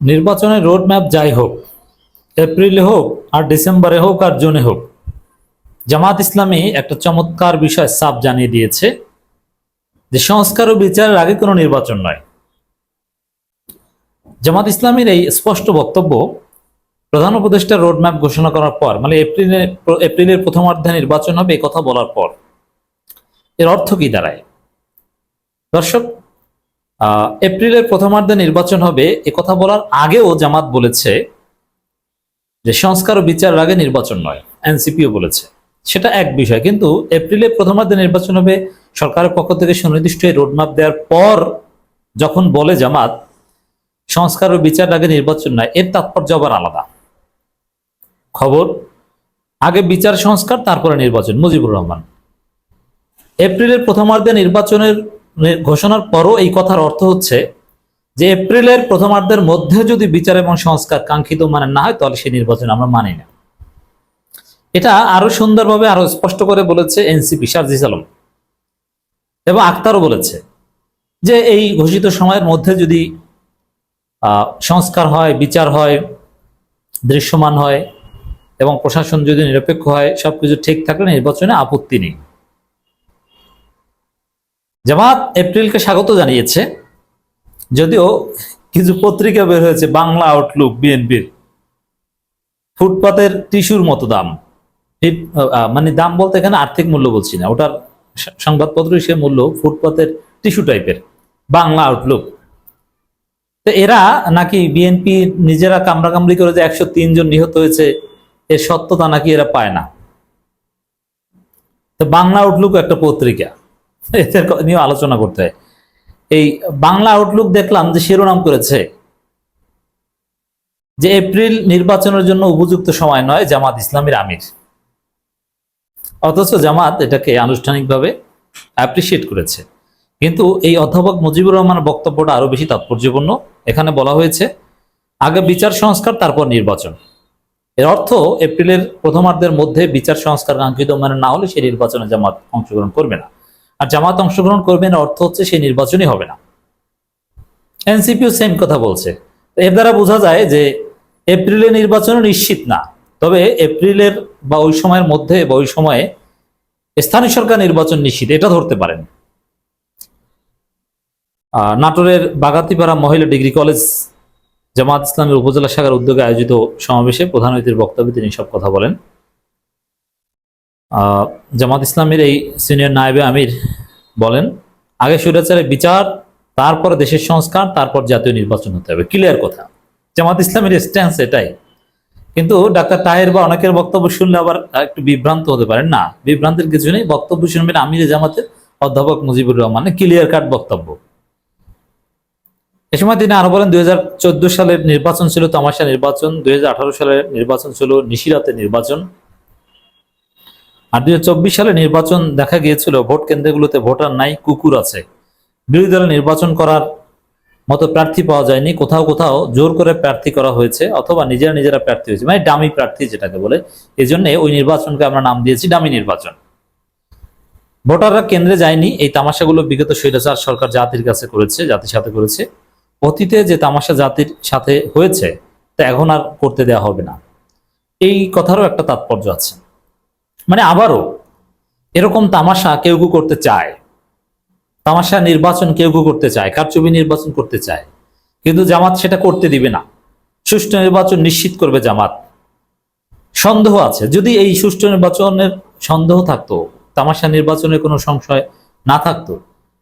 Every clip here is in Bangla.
নির্বাচনের রোড ম্যাপ যাই হোক, এপ্রিলে হোক আর ডিসেম্বরে হোক আর জুনে হোক, জামাত ইসলামী একটা চমৎকার বিষয় সাফ জানিয়ে দিয়েছে যে সংস্কার ও বিচারের আগে কোনো নির্বাচন নয়। জামাত ইসলামীর এই স্পষ্ট বক্তব্য প্রধান উপদেষ্টা রোড ম্যাপ ঘোষণা করার পর মানে এপ্রিলে, এপ্রিলের প্রথমার্ধে নির্বাচন হবে কথা বলার পর, এর অর্থ কি দাঁড়ায়? দর্শক এপ্রিলের প্রথমার্ধে নির্বাচন হবে কথা বলার আগেও জামাত বলেছে যে সংস্কার ও বিচারের আগে নির্বাচন নয়, এনসিপিও বলেছে। সেটা এক বিষয়, কিন্তু এপ্রিলের প্রথমার্ধে নির্বাচন হবে, সরকারের পক্ষ থেকে সুনির্দিষ্ট রোডম্যাপ দেওয়ার পর যখন বলে জামাত, সংস্কার ও বিচার আগে নির্বাচন নয়, এর তাৎপর্য আবার আলাদা। খবর, আগে বিচার, সংস্কার, তারপরে নির্বাচন, মুজিবুর রহমান। এপ্রিলের প্রথমার্ধে নির্বাচনের ঘোষণার পরও এই কথার অর্থ হচ্ছে যে এপ্রিলের প্রথমার্ধের মধ্যে যদি বিচার এবং সংস্কার কাঙ্ক্ষিত মানে না হয়, তাহলে সেই নির্বাচন আমরা মানি না। এটা আরও সুন্দরভাবে, আরও স্পষ্ট করে বলেছে এনসিপি, শারজিস আলম। এবং আক্তারও বলেছে যে এই ঘোষিত সময়ের মধ্যে যদি সংস্কার হয়, বিচার হয়, দৃশ্যমান হয় এবং প্রশাসন যদি নিরপেক্ষ হয়, সবকিছু ঠিক থাকলে নির্বাচনে আপত্তি নেই। জামাত এপ্রিলকে স্বাগত জানিয়েছে। যদিও কিছু পত্রিকা বের হয়েছে, বাংলা আউটলুক বিএনপির ফুটপাতের টিস্যুর মতো দাম। মানে দাম বলতে এখানে আর্থিক মূল্য বলছি না। ওটার সংবাদপত্র সে মূল্য ফুটপাতের টিস্যু টাইপের, বাংলা আউটলুক তো এরা নাকি বিএনপি নিজেরা কামড়াকামড়ি করে যে একশো জন নিহত হয়েছে এর সত্যতা নাকি এরা পায় না। তো বাংলা আউটলুক একটা পত্রিকা। এদের নিয়ে আলোচনা করতে হয়। এই বাংলা আউটলুক দেখলাম যে শিরোনাম করেছে যে এপ্রিল নির্বাচনের জন্য উপযুক্ত সময় নয় জামাত ইসলামের আমির। অথচ জামাত এটাকে আনুষ্ঠানিকভাবে অ্যাপ্রিসিয়েট করেছে। কিন্তু এই অধ্যাপক মুজিবুর রহমানের বক্তব্যটা আরও বেশি তাৎপর্যপূর্ণ। এখানে বলা হয়েছে, আগে বিচার সংস্কার, তারপর নির্বাচন। এর অর্থ এপ্রিলের প্রথমার্ধের মধ্যে বিচার সংস্কার কাঙ্ক্ষিত মানে না হলে সেই নির্বাচনে জামাত অংশগ্রহণ করবে না। আর জামাত অংশগ্রহণ করবে না অর্থ হচ্ছে সেই নির্বাচনই হবে না। এনসিপিও সেম কথা বলছে। এর দ্বারা বোঝা যায় যে এপ্রিলে নির্বাচন নিশ্চিত না। তবে এপ্রিলের বা ওই সময়ের মধ্যে বা ওই সময়ে স্থানীয় সরকার নির্বাচন নিশ্চিত, এটা ধরতে পারেন। নাটোরের বাগাতিপাড়া মহিলা ডিগ্রি কলেজ জামাত ইসলামের উপজেলা শাখার উদ্যোগে আয়োজিত সমাবেশে প্রধান অতিথির বক্তব্যে তিনি সব কথা বলেন। জামাত ইসলামের এই সিনিয়র নায়েবে আমির বলেন, আগে স্বৈরাচারের বিচার, তারপর দেশের সংস্কার, তারপর জাতীয় নির্বাচন হতে হবে। ক্লিয়ার কথা। জামাত ইসলামের স্ট্যান্স এটাই। কিন্তু ডাক্তার তাহের বা অনেকের বক্তব্য শুনলে আবার একটু বিভ্রান্ত হতে পারেন। না, বিভ্রান্তের কিছু নেই। বক্তব্য শুনবেন আমির জামাতের অধ্যাপক মুজিবুর রহমানের ক্লিয়ার কাট বক্তব্য। এ সময় তিনি আরও বলেন, দুই সালের নির্বাচন ছিল তামাশা নির্বাচন, দুই হাজার আঠারো সালের নির্বাচন ছিল নিশিরাতের নির্বাচন। আর দু হাজার চব্বিশ সালে নির্বাচন দেখা গিয়েছিল, ভোট কেন্দ্রগুলোতে ভোটার নাই, কুকুর আছে। বিরোধী দলে নির্বাচন করার মতো প্রার্থী পাওয়া যায়নি। কোথাও কোথাও জোর করে প্রার্থী করা হয়েছে, অথবা নিজেরা নিজেরা প্রার্থী হয়েছে মানে ডামি প্রার্থী যেটাকে বলে। এই জন্য ওই নির্বাচনকে আমরা নাম দিয়েছি ডামি নির্বাচন। ভোটাররা কেন্দ্রে যায়নি, এই তামাশাগুলো বিগত স্বৈরাচার সরকার জাতির কাছে করেছে, জাতির সাথে করেছে। অতীতে যে তামাশা জাতির সাথে হয়েছে, তা এখন আর করতে দেওয়া হবে না। এই কথারও একটা তাৎপর্য আছে। মানে আবারও এরকম তামাশা কেউ কেউ করতে চায়। তামাশা নির্বাচন কেউ কেউ করতে চায়, কারচুপি নির্বাচন করতে চায়। কিন্তু জামাত সেটা করতে দিবে না। সুষ্ঠু নির্বাচন নিশ্চিত করবে জামাত। সন্দেহ আছে। যদি এই সুষ্ঠু নির্বাচনের সন্দেহ থাকতো, তামাশা নির্বাচনের কোনো সংশয় না থাকতো,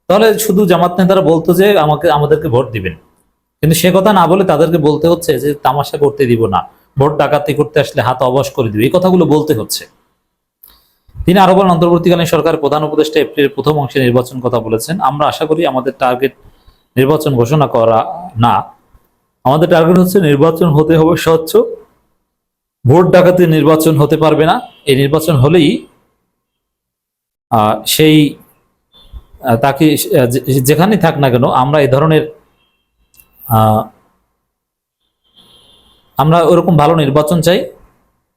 তাহলে শুধু জামাত নেতারা বলতো যে আমাকে, আমাদেরকে ভোট দিবেন। কিন্তু সে কথা না বলে তাদেরকে বলতে হচ্ছে যে তামাশা করতে দিব না। ভোট ডাকাতি করতে আসলে হাত অবশ করে দিবে। এই কথাগুলো বলতে হচ্ছে। তিনি আরও বলেন, অন্তর্বর্তীকালীন সরকার প্রধান উপদেষ্টা এপ্রিলের প্রথম অংশে নির্বাচন কথা বলেছেন। আমরা আশা করি আমাদের টার্গেট নির্বাচন ঘোষণা করা না। আমাদের টার্গেট হচ্ছে নির্বাচন হতে হবে স্বচ্ছ। ভোট ডাকাতি নির্বাচন হতে পারবে না। এই নির্বাচন হলেই সেই তাকে যেখানেই থাক না কেন, আমরা এই ধরনের আমরা ওরকম ভালো নির্বাচন চাই।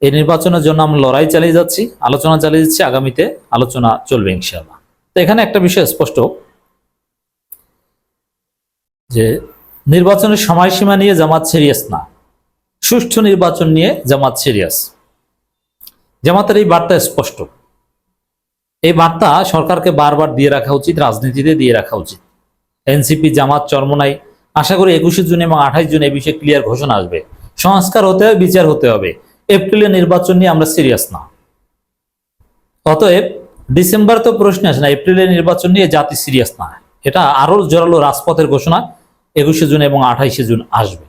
এই নির্বাচনের জন্য আমরা লড়াই চালিয়ে যাচ্ছি, আলোচনা চালিয়ে যাচ্ছি, আগামীতে আলোচনা চলবে ইনশাআল্লাহ। তো এখানে একটা বিষয় স্পষ্ট, যে নির্বাচনের সময়সীমা নিয়ে জামাত সিরিয়াস না। সুষ্ঠু নির্বাচন নিয়ে জামাত সিরিয়াস। জামাতের এই বার্তা স্পষ্ট। এই বার্তা সরকারকে বারবার দিয়ে রাখা উচিত, রাজনীতিতে দিয়ে রাখা উচিত। এনসিপি জামাত চরমনাই, আশা করি একুশে জুন এবং আঠাইশ জুন এই বিষয়ে ক্লিয়ার ঘোষণা আসবে। সংস্কার হতে হবে, বিচার হতে হবে। এপ্রিলে নির্বাচন নিয়ে আমরা সিরিয়াস না। অতএব ডিসেম্বর তো প্রশ্ন আসে না এপ্রিলের নির্বাচন নিয়ে জাতি সিরিয়াস না। এটা আরও জোরালো রাজপথের ঘোষণা একুশে জুন এবং আঠাইশে জুন আসবে।